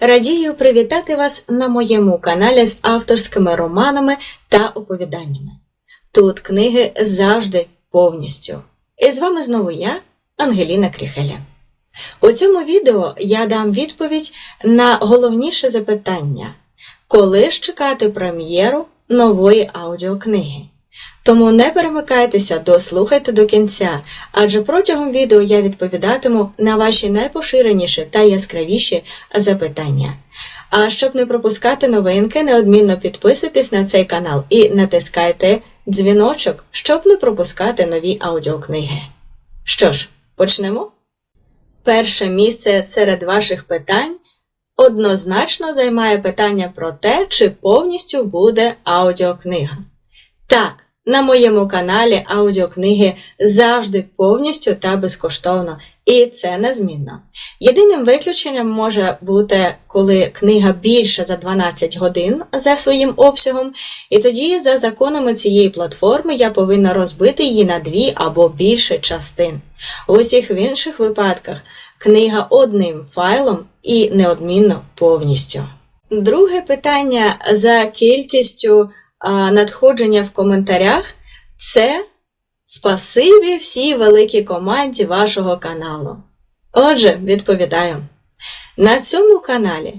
Радію привітати вас на моєму каналі з авторськими романами та оповіданнями. Тут книги завжди повністю. І з вами знову я, Ангеліна Кріхеля. У цьому відео я дам відповідь на головніше запитання, коли ж чекати прем'єру нової аудіокниги. Тому не перемикайтеся, дослухайте до кінця, адже протягом відео я відповідатиму на ваші найпоширеніші та яскравіші запитання. А щоб не пропускати новинки, неодмінно підписуйтесь на цей канал і натискайте дзвіночок, щоб не пропускати нові аудіокниги. Що ж, почнемо? Перше місце серед ваших питань однозначно займає питання про те, чи повністю буде аудіокнига. Так, на моєму каналі аудіокниги завжди повністю та безкоштовно, і це незмінно. Єдиним виключенням може бути, коли книга більше за 12 годин за своїм обсягом, і тоді, за законами цієї платформи, я повинна розбити її на дві або більше частин. У усіх інших випадках книга одним файлом і неодмінно повністю. Друге питання за кількістю надходження в коментарях це спасибі всій великій команді вашого каналу. Отже, відповідаю. На цьому каналі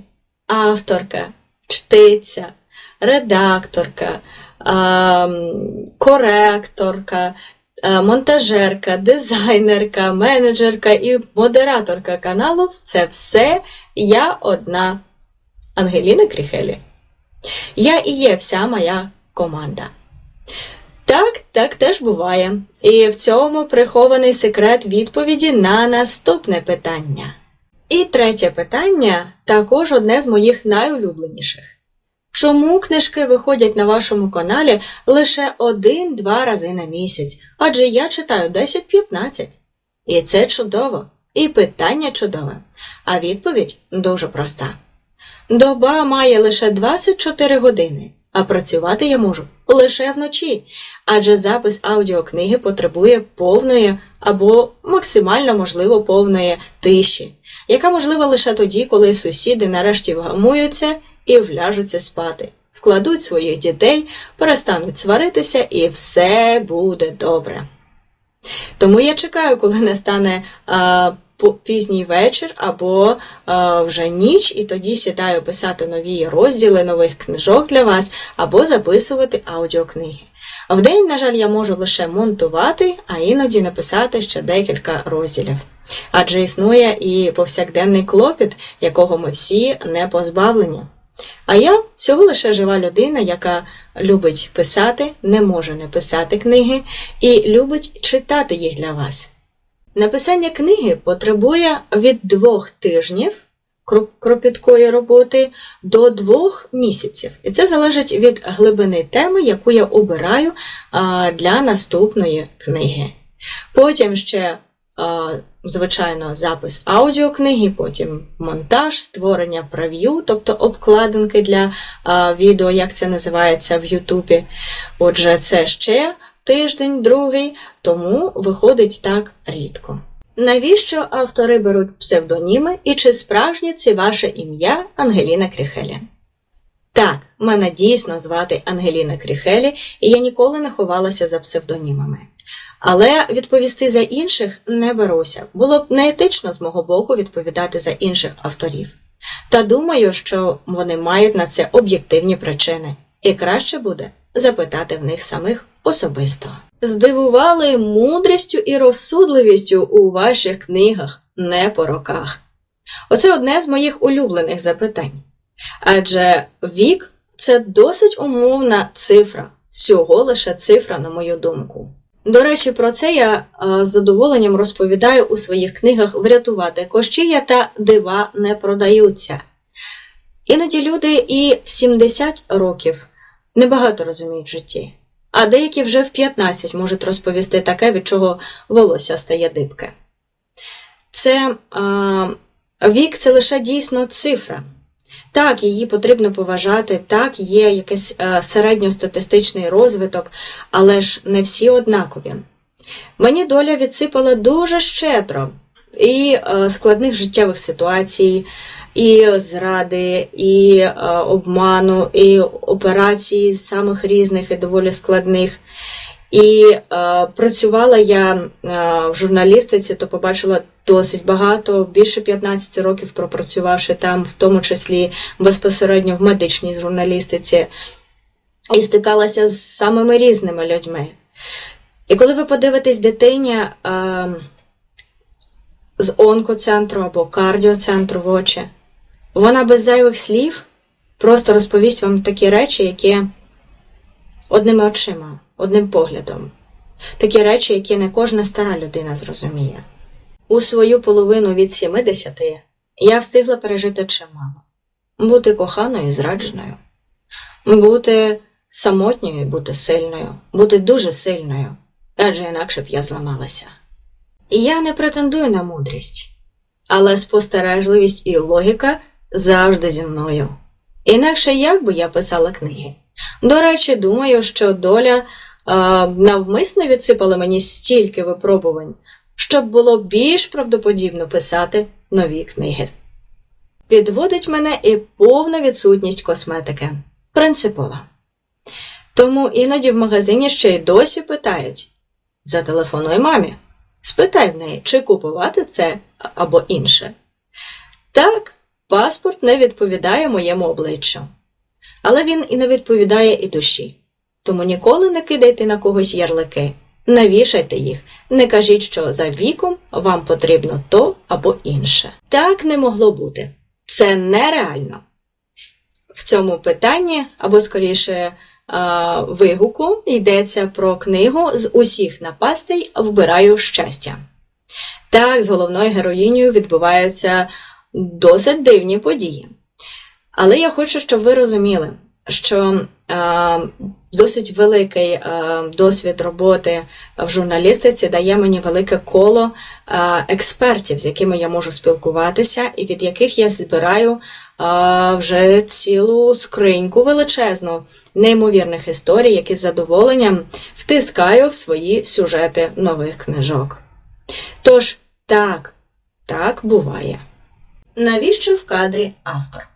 авторка, чтиця, редакторка, коректорка, монтажерка, дизайнерка, менеджерка і модераторка каналу це все я одна Ангеліна Кріхелі. Я і є вся моя команда. Так, так теж буває. І в цьому прихований секрет відповіді на наступне питання. І третє питання також одне з моїх найулюбленіших. Чому книжки виходять на вашому каналі лише один-два рази на місяць? Адже я читаю 10-15. І це чудово. І питання чудове. А відповідь дуже проста. Доба має лише 24 години, а працювати я можу лише вночі, адже запис аудіокниги потребує повної або максимально можливо повної тиші, яка можлива лише тоді, коли сусіди нарешті вгамуються і вляжуться спати, вкладуть своїх дітей, перестануть сваритися і все буде добре. Тому я чекаю, коли настане а, пізній вечір або а, вже ніч, і тоді сідаю писати нові розділи нових книжок для вас або записувати аудіокниги. А вдень, на жаль, я можу лише монтувати, а іноді написати ще декілька розділів. Адже існує і повсякденний клопіт, якого ми всі не позбавлені. А я всього лише жива людина, яка любить писати, не може не писати книги і любить читати їх для вас. Написання книги потребує від двох тижнів кропіткої роботи до двох місяців. І це залежить від глибини теми, яку я обираю для наступної книги. Потім ще, звичайно, запис аудіокниги, потім монтаж, створення прев'ю, тобто обкладинки для відео, як це називається в Ютубі. Отже, це ще тиждень, другий, тому виходить так рідко. Навіщо автори беруть псевдоніми і чи справжнє це ваше ім'я Ангеліна Кріхеля? Так, мене дійсно звати Ангеліна Кріхелі, і я ніколи не ховалася за псевдонімами. Але відповісти за інших не беруся. Було б неетично з мого боку відповідати за інших авторів. Та думаю, що вони мають на це об'єктивні причини, і краще буде запитати в них самих особисто. Здивували мудрістю і розсудливістю у ваших книгах, не по роках. Оце одне з моїх улюблених запитань. Адже вік це досить умовна цифра, всього лише цифра, на мою думку. До речі, про це я з задоволенням розповідаю у своїх книгах Врятувати кощія та дива не продаються. Іноді люди і в 70 років небагато розуміють в житті, а деякі вже в 15 можуть розповісти таке, від чого волосся стає дибке. Це а, вік це лише дійсно цифра. Так, її потрібно поважати, так, є якийсь е, середньостатистичний розвиток, але ж не всі однакові. Мені доля відсипала дуже щедро, і е, складних життєвих ситуацій, і зради, і е, обману, і операцій самих різних і доволі складних. І е, працювала я е, в журналістиці, то побачила досить багато, більше 15 років пропрацювавши там, в тому числі безпосередньо в медичній журналістиці, і стикалася з самими різними людьми. І коли ви подивитесь дитині е, з онкоцентру або кардіоцентру в очі, вона без зайвих слів просто розповість вам такі речі, які одними очима, одним поглядом. Такі речі, які не кожна стара людина зрозуміє. У свою половину від 70 я встигла пережити чимало. Бути коханою і зрадженою, бути самотньою і бути сильною, бути дуже сильною, адже інакше б я зламалася. Я не претендую на мудрість, але спостережливість і логіка завжди зі мною. Інакше як би я писала книги. До речі, думаю, що доля е, навмисно відсипала мені стільки випробувань, щоб було більш правдоподібно писати нові книги. Підводить мене і повна відсутність косметики. Принципова. Тому іноді в магазині ще й досі питають: зателефонуй мамі, спитай в неї, чи купувати це або інше. Так, паспорт не відповідає моєму обличчю. Але він і не відповідає і душі. Тому ніколи не кидайте на когось ярлики, не вішайте їх, не кажіть, що за віком вам потрібно то або інше. Так не могло бути. Це нереально. В цьому питанні, або скоріше вигуку, йдеться про книгу з усіх напастей вбираю щастя. Так, з головною героїнею відбуваються досить дивні події. Але я хочу, щоб ви розуміли, що е, досить великий е, досвід роботи в журналістиці дає мені велике коло е, експертів, з якими я можу спілкуватися, і від яких я збираю е, вже цілу скриньку величезну неймовірних історій, які з задоволенням втискаю в свої сюжети нових книжок. Тож, так, так буває. Навіщо в кадрі автор?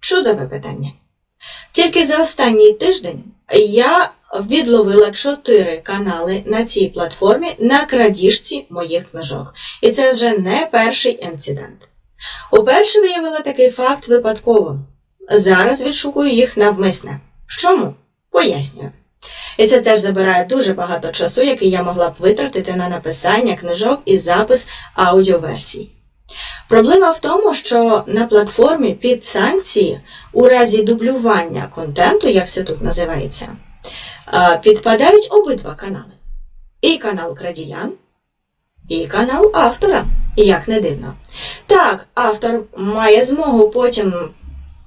Чудове питання. Тільки за останній тиждень я відловила чотири канали на цій платформі на крадіжці моїх книжок. І це вже не перший інцидент. Уперше виявила такий факт випадково. Зараз відшукую їх навмисне. Чому? Пояснюю. І це теж забирає дуже багато часу, який я могла б витратити на написання книжок і запис аудіоверсій. Проблема в тому, що на платформі під санкції у разі дублювання контенту, як це тут називається, підпадають обидва канали. І канал Крадіян, і канал автора, як не дивно. Так, автор має змогу потім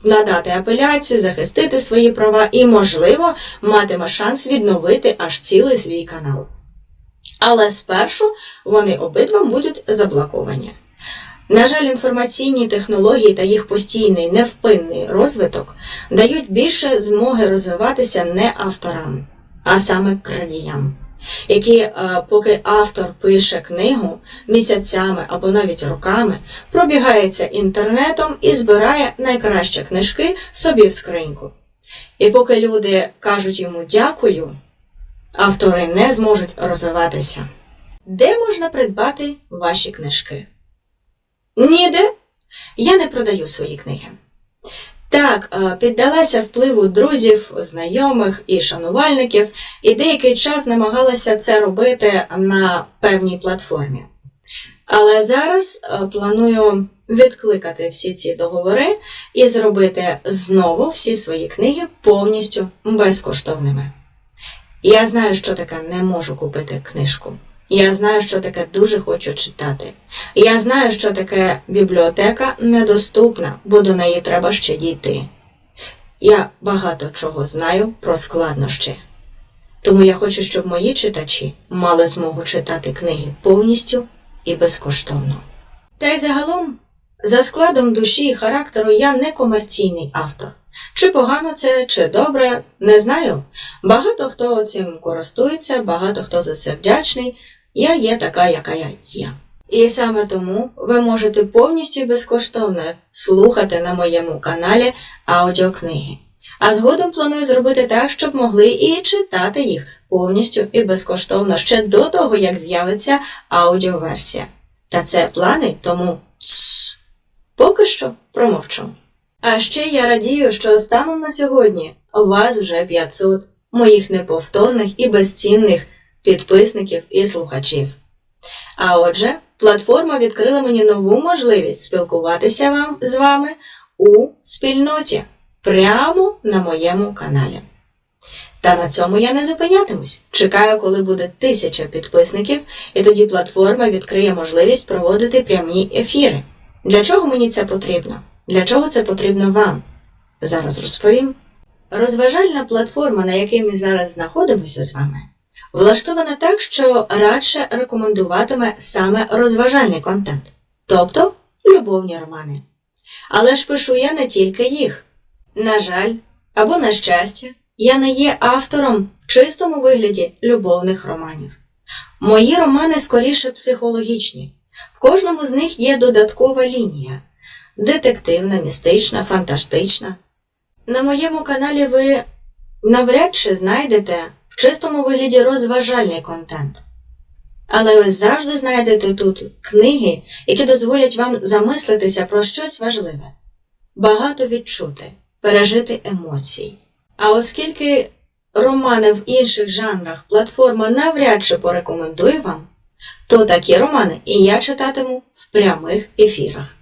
надати апеляцію, захистити свої права і, можливо, матиме шанс відновити аж цілий свій канал. Але спершу вони обидва будуть заблоковані. На жаль, інформаційні технології та їх постійний невпинний розвиток дають більше змоги розвиватися не авторам, а саме крадіям, які, е, поки автор пише книгу місяцями або навіть роками, пробігається інтернетом і збирає найкращі книжки собі в скриньку. І поки люди кажуть йому дякую, автори не зможуть розвиватися. Де можна придбати ваші книжки? Ніде я не продаю свої книги. Так, е, піддалася впливу друзів, знайомих і шанувальників, і деякий час намагалася це робити на певній платформі. Але зараз е, планую відкликати всі ці договори і зробити знову всі свої книги повністю безкоштовними. Я знаю, що таке не можу купити книжку. Я знаю, що таке дуже хочу читати. Я знаю, що таке бібліотека недоступна, бо до неї треба ще дійти. Я багато чого знаю про складнощі. Тому я хочу, щоб мої читачі мали змогу читати книги повністю і безкоштовно. Та й загалом, за складом душі і характеру, я не комерційний автор. Чи погано це, чи добре, не знаю. Багато хто цим користується, багато хто за це вдячний. Я є така, яка я є. І саме тому ви можете повністю безкоштовно слухати на моєму каналі аудіокниги. А згодом планую зробити так, щоб могли і читати їх повністю і безкоштовно ще до того, як з'явиться аудіоверсія. Та це плани, тому тс, поки що промовчу. А ще я радію, що станом на сьогодні у вас вже 500 моїх неповторних і безцінних підписників і слухачів. А отже, платформа відкрила мені нову можливість спілкуватися вам з вами у спільноті прямо на моєму каналі. Та на цьому я не зупинятимусь. Чекаю, коли буде тисяча підписників, і тоді платформа відкриє можливість проводити прямі ефіри. Для чого мені це потрібно? Для чого це потрібно вам? Зараз розповім. Розважальна платформа, на якій ми зараз знаходимося з вами, влаштована так, що радше рекомендуватиме саме розважальний контент, тобто любовні романи. Але ж пишу я не тільки їх. На жаль, або на щастя, я не є автором в чистому вигляді любовних романів. Мої романи скоріше психологічні. В кожному з них є додаткова лінія детективна, містична, фантастична. На моєму каналі ви навряд чи знайдете чистому вигляді розважальний контент. Але ви завжди знайдете тут книги, які дозволять вам замислитися про щось важливе, багато відчути, пережити емоції. А оскільки романи в інших жанрах платформа навряд чи порекомендує вам, то такі романи і я читатиму в прямих ефірах.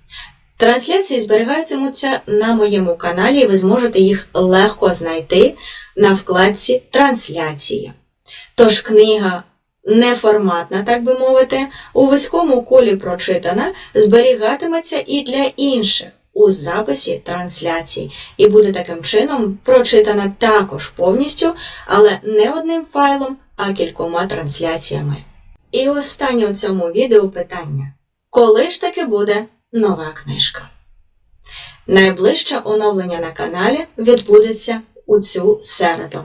Трансляції зберігатимуться на моєму каналі, і ви зможете їх легко знайти на вкладці Трансляції. Тож книга неформатна, так би мовити, у вузькому колі прочитана, зберігатиметься і для інших у записі трансляції, і буде таким чином прочитана також повністю, але не одним файлом, а кількома трансляціями. І останнє у цьому відео питання: коли ж таки буде нова книжка? Найближче оновлення на каналі відбудеться у цю середу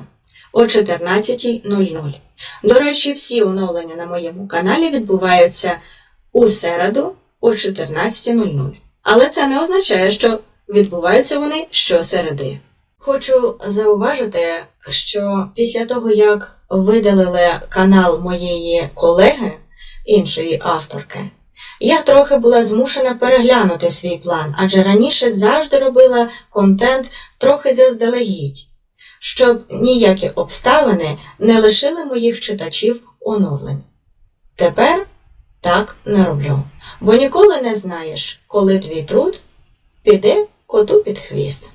о 14.00. До речі, всі оновлення на моєму каналі відбуваються у середу о 14.00. Але це не означає, що відбуваються вони щосереди. Хочу зауважити, що після того, як видалили канал моєї колеги, іншої авторки, я трохи була змушена переглянути свій план, адже раніше завжди робила контент трохи заздалегідь, щоб ніякі обставини не лишили моїх читачів оновлень. Тепер так не роблю, бо ніколи не знаєш, коли твій труд піде коту під хвіст.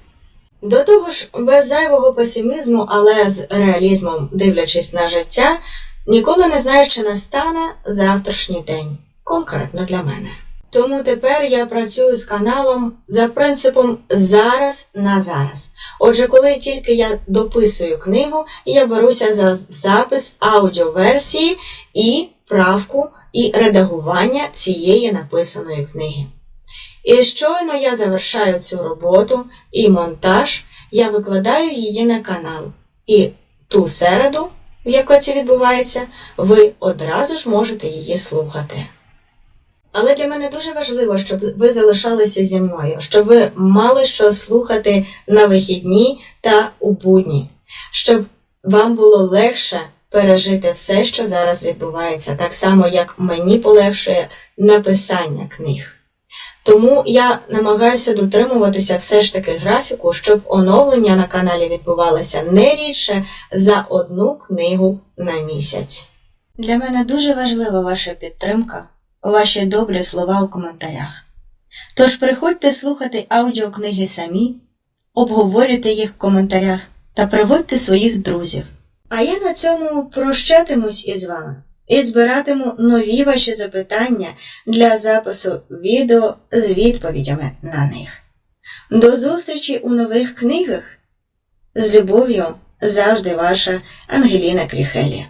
До того ж, без зайвого песимізму, але з реалізмом, дивлячись на життя, ніколи не знаєш, чи настане завтрашній день, конкретно для мене. Тому тепер я працюю з каналом за принципом зараз на зараз. Отже, коли тільки я дописую книгу, я беруся за запис аудіоверсії і правку і редагування цієї написаної книги. І щойно я завершаю цю роботу і монтаж, я викладаю її на канал. І ту середу, в якій це відбувається, ви одразу ж можете її слухати. Але для мене дуже важливо, щоб ви залишалися зі мною, щоб ви мали що слухати на вихідні та у будні, щоб вам було легше пережити все, що зараз відбувається, так само, як мені полегшує написання книг. Тому я намагаюся дотримуватися все ж таки графіку, щоб оновлення на каналі відбувалося не рідше за одну книгу на місяць. Для мене дуже важлива ваша підтримка, ваші добрі слова у коментарях. Тож приходьте слухати аудіокниги самі, обговорюйте їх в коментарях та приводьте своїх друзів. А я на цьому прощатимусь із вами і збиратиму нові ваші запитання для запису відео з відповідями на них. До зустрічі у нових книгах. З любов'ю завжди ваша Ангеліна Кріхелі.